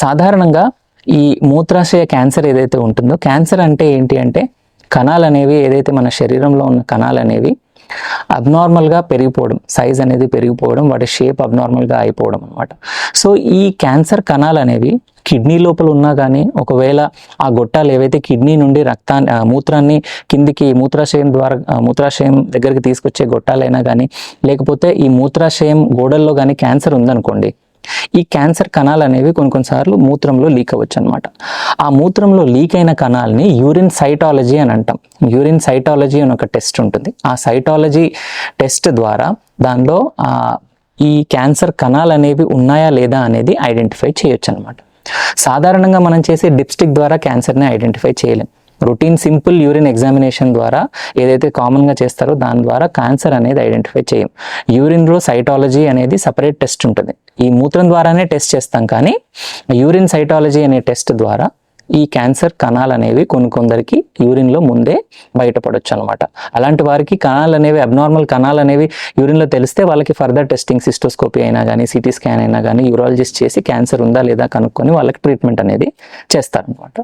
సాధారణంగా ఈ మూత్రాశయ క్యాన్సర్ ఏదైతే ఉంటుందో క్యాన్సర్ అంటే ఏంటి అంటే కణాలు అనేవి ఏదైతే మన శరీరంలో ఉన్న కణాలు అనేవి అబ్నార్మల్గా పెరిగిపోవడం సైజ్ అనేది పెరిగిపోవడం వాటి షేప్ అబ్నార్మల్గా అయిపోవడం అనమాట సో ఈ క్యాన్సర్ కణాలు అనేవి కిడ్నీ లోపల ఉన్నా కానీ ఒకవేళ ఆ గొట్టాలు ఏవైతే కిడ్నీ నుండి రక్తాన్ని మూత్రాన్ని కిందికి మూత్రాశయం ద్వారా మూత్రాశయం దగ్గరికి తీసుకొచ్చే గొట్టాలైనా కానీ లేకపోతే ఈ మూత్రాశయం గోడల్లో కానీ క్యాన్సర్ ఉందనుకోండి ఈ క్యాన్సర్ కణాలు అనేవి కొన్ని కొన్నిసార్లు మూత్రంలో లీక్ అవ్వచ్చు అనమాట ఆ మూత్రంలో లీక్ అయిన కణాలని యూరిన్ సైటాలజీ అని అంటాం. యూరిన్ సైటాలజీ అని ఒక టెస్ట్ ఉంటుంది. ఆ సైటాలజీ టెస్ట్ ద్వారా దానిలో ఈ క్యాన్సర్ కణాలు అనేవి ఉన్నాయా లేదా అనేది ఐడెంటిఫై చేయొచ్చు అనమాట సాధారణంగా మనం చేసే డిప్స్టిక్ ద్వారా క్యాన్సర్ని ఐడెంటిఫై చేయలేం. రొటీన్ సింపుల్ యూరిన్ ఎగ్జామినేషన్ ద్వారా ఏదైతే కామన్గా చేస్తారో దాని ద్వారా క్యాన్సర్ అనేది ఐడెంటిఫై చేయం. యూరిన్లో సైటాలజీ అనేది సపరేట్ టెస్ట్ ఉంటుంది. ఈ మూత్రం ద్వారానే టెస్ట్ చేస్తాం కానీ యూరిన్ సైటాలజీ అనే టెస్ట్ ద్వారా ఈ క్యాన్సర్ కణాలు అనేవి కొన్ని కొందరికి యూరిన్లో ముందే బయటపడొచ్చు అనమాట అలాంటి వారికి కణాలు అనేవి అబ్నార్మల్ కణాలు అనేవి యూరిన్లో తెలిస్తే వాళ్ళకి ఫర్దర్ టెస్టింగ్ సిస్టోస్కోపీ అయినా కానీ సిటీ స్కాన్ అయినా కానీ యూరాలజిస్ట్ చేసి క్యాన్సర్ ఉందా లేదా కనుక్కొని వాళ్ళకి ట్రీట్మెంట్ అనేది చేస్తారనమాట